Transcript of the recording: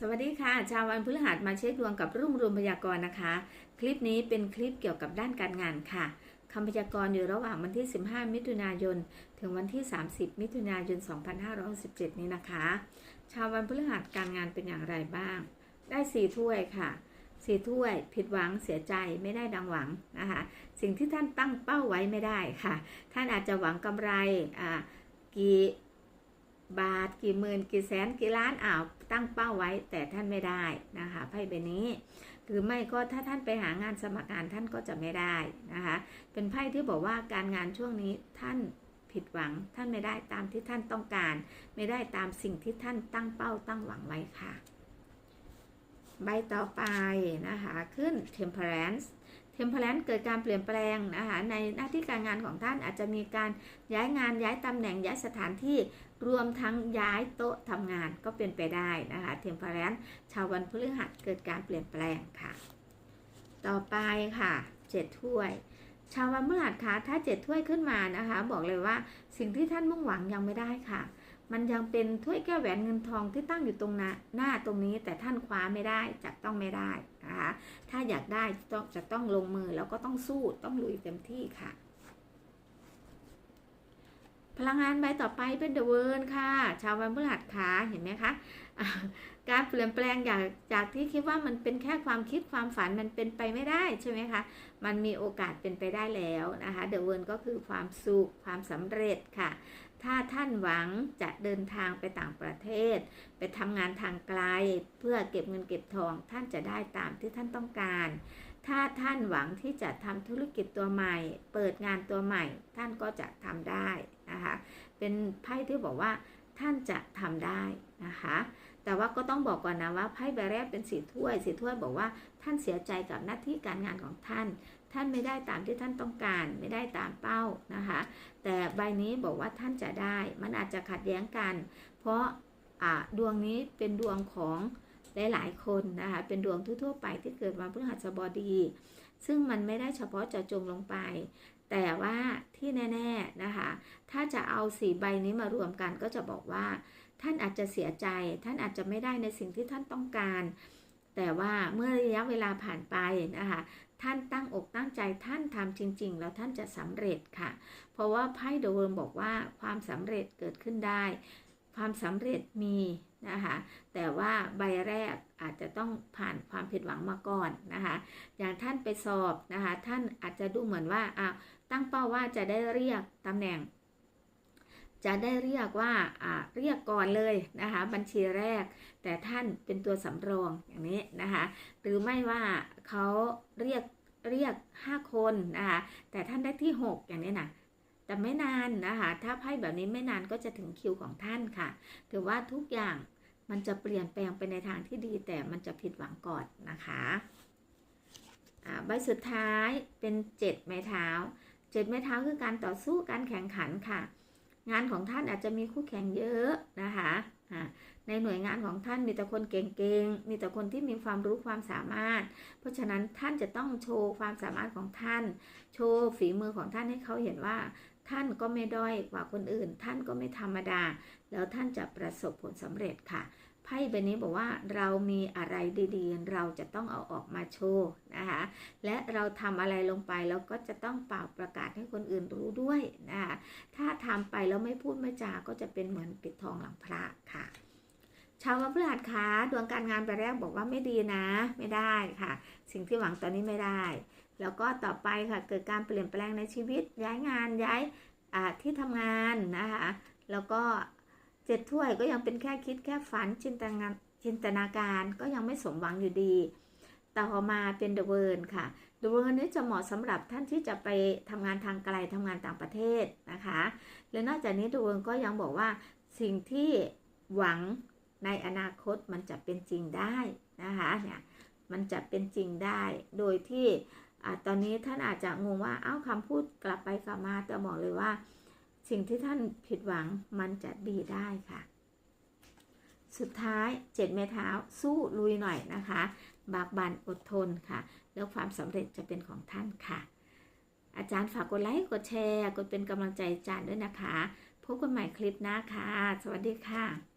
สวัสดีค่ะ ชาววันพฤหัสมาเช็คดวงกับรุ่งรวมพยากรณ์นะคะ คลิปนี้เป็นคลิปเกี่ยวกับด้านการงานค่ะคำพยากรณ์อยู่ระหว่างวันที่ 15 มิถุนายน ถึงวันที่ 30 มิถุนายน 2567 นี้นะคะ ชาววันพฤหัสการงานเป็นอย่างไรบ้าง ได้สี่ถ้วยค่ะสี่ถ้วย ผิดหวังเสียใจไม่ได้ดังหวังนะคะสิ่งที่ท่านตั้งเป้าไว้ไม่ได้ค่ะ ท่านอาจจะหวังกำไรอ่ากี่ บาทกี่หมื่นกี่แสนกี่ล้านอ้าวตั้งเป้าไว้แต่ท่านไม่ได้นะคะไพ่ใบนี้หรือไม่ก็ถ้าท่านไปหางานสมัครงานท่านก็จะไม่ได้นะคะ เป็นไพ่ที่บอกว่าการงานช่วงนี้ท่านผิดหวังท่านไม่ได้ตามที่ท่านต้องการ ไม่ได้ตามสิ่งที่ท่านตั้งเป้าตั้งหวังไว้ค่ะ ใบต่อไปนะคะ ขึ้น temperance temperance เกิดการเปลี่ยนแปลงนะคะในหน้าที่การงานของท่านอาจจะมีการย้ายงานย้ายตำแหน่งย้ายสถานที่รวมทั้งย้ายโต๊ะทำงานก็เป็นไปได้นะคะ temperance ชาววันพฤหัสเกิดการเปลี่ยนแปลงค่ะ ต่อไปค่ะเจ็ดถ้วยชาววันพฤหัสคะถ้าเจ็ดถ้วยขึ้นมานะคะ บอกเลยว่าสิ่งที่ท่านมุ่งหวังยังไม่ได้ค่ะ มันยังเป็นถ้วยแก้วแหวนเงินทองที่ตั้งอยู่ตรงหน้าหน้าตรงนี้ แต่ท่านคว้าไม่ได้จับต้องไม่ได้นะคะถ้าอยากได้ต้องจะต้องลงมือแล้วก็ต้องสู้ต้องลุยเต็มที่ค่ะ พลังงานใบต่อไปเป็นเดอะเวิร์นค่ะ ชาววันพฤหัสขาเห็นไหมคะ การเปลี่ยนแปลงจากจากที่คิดว่ามันเป็นแค่ความคิดความฝันมันเป็นไปไม่ได้ใช่ไหมคะ มันมีโอกาสเป็นไปได้แล้วนะคะเดอะเวิร์นก็คือความสุขความสำเร็จค่ะ ถ้าท่านหวังจะเดินทางไปต่างประเทศ ไปทำงานทางไกล เพื่อเก็บเงินเก็บทอง ท่านจะได้ตามที่ท่านต้องการ ถ้าท่านหวังที่จะทำธุรกิจตัวใหม่ เปิดงานตัวใหม่ ท่านก็จะทำได้นะคะเป็นไพ่ที่บอกว่าท่านจะทำได้นะคะ แต่ว่าก็ต้องบอกก่อนนะว่าไพ่ใบแรกเป็นสีถ้วยสีถ้วยบอกว่าท่านเสียใจกับหน้าที่การงานของท่าน ท่านไม่ได้ตามที่ท่านต้องการ ไม่ได้ตามเป้านะคะ แต่ใบนี้บอกว่าท่านจะได้ มันอาจจะขัดแย้งกัน เพราะอ่าดวงนี้เป็นดวงของหลายๆคนนะคะเป็นดวงทั่วๆไปที่เกิดวันพฤหัสบดี ซึ่งมันไม่ได้เฉพาะเจาะจงลงไป แต่ว่าที่แน่ ๆนะคะ ถ้าจะเอาสีใบนี้มารวมกันก็จะบอกว่า ท่านอาจจะเสียใจ ท่านอาจจะไม่ได้ในสิ่งที่ท่านต้องการ แต่ว่าเมื่อระยะเวลาผ่านไปนะคะท่านตั้งอกตั้งใจท่านทำจริง ๆ แล้วท่านจะสำเร็จค่ะ เพราะว่าไพ่เดอะเวิร์มบอกว่าความสำเร็จเกิดขึ้นได้ ความสำเร็จมีนะคะแต่ว่าใบแรกอาจจะต้องผ่านความผิดหวังมาก่อนนะคะ อย่างท่านไปสอบนะคะ ท่านอาจจะดูเหมือนว่าอ่าวตั้งเป้าว่าจะได้เรียกตำแหน่ง จะได้เรียกว่าเรียกก่อนเลยนะคะบัญชีแรก แต่ท่านเป็นตัวสำรองอย่างนี้นะคะหรือไม่ว่าเขาเรียกเรียก 5 คนนะคะแต่ท่านได้ที่ 6 อย่างนี้นะแต่ไม่นานนะคะถ้าไพ่แบบนี้ไม่นานก็จะถึงคิวของท่านค่ะ ถือว่าทุกอย่างมันจะเปลี่ยนแปลงไปในทางที่ดี แต่มันจะผิดหวังก่อนนะคะใบสุดท้ายเป็น 7 ไม้เท้า 7 ไม้เท้าคือการต่อสู้การแข่งขันค่ะ งานของท่านอาจจะมีคู่แข่งเยอะนะคะในหน่วยงานของท่านมีแต่คนเก่งๆ มีแต่คนที่มีความรู้ความสามารถ เพราะฉะนั้นท่านจะต้องโชว์ความสามารถของท่าน โชว์ฝีมือของท่านให้เขาเห็นว่า ท่านก็ไม่ด้อยกว่าคนอื่น ท่านก็ไม่ธรรมดา แล้วท่านจะประสบผลสำเร็จค่ะ ไพ่ใบนี้บอกว่าเรามีอะไรดีๆ เราจะต้องเอาออกมาโชว์นะคะ และเราทำอะไรลงไปเราก็จะต้องเป่าประกาศให้คนอื่นรู้ด้วยนะคะถ้าทำไปแล้วไม่พูดไม่จาก็จะเป็นเหมือนปิดทองหลังพระค่ะชาววันพฤหัสคะดวงการงานไปแรกบอกว่าไม่ดีนะ ไม่ได้ค่ะ สิ่งที่หวังตอนนี้ไม่ได้ แล้วก็ต่อไปค่ะเกิดการเปลี่ยนแปลงในชีวิตย้ายงานย้ายที่ทำงานนะคะแล้วก็ เจ็ดถ้วยก็ยังเป็นแค่คิดแค่ฝันจินตนาจินตนาการก็ยังไม่สมหวังอยู่ดี ต่อมาเป็นเดอะเวิร์นค่ะเดอะเวิร์นนี้จะเหมาะสำหรับท่านที่จะไปทำงานทางไกลทำงานต่างประเทศนะคะ และนอกจากนี้เดอะเวิร์นก็ยังบอกว่าสิ่งที่หวังในอนาคตมันจะเป็นจริงได้นะคะเนี่ยมันจะเป็นจริงได้ โดยที่อตอนนี้ท่านอาจจะงงว่าเอ้าคำพูดกลับไปกลับมาแต่บอกเลยว่า สิ่งที่ท่านผิดหวังมันจะดีได้ค่ะ สุดท้ายเจ็ดเมเท้าสู้ลุยหน่อยนะคะ บากบันอดทนค่ะ แล้วความสำเร็จจะเป็นของท่านค่ะ อาจารย์ฝากกดไลค์กดแชร์ กดเป็นกำลังใจอาจารย์ด้วยนะคะ พบกันใหม่คลิปหน้าค่ะ สวัสดีค่ะ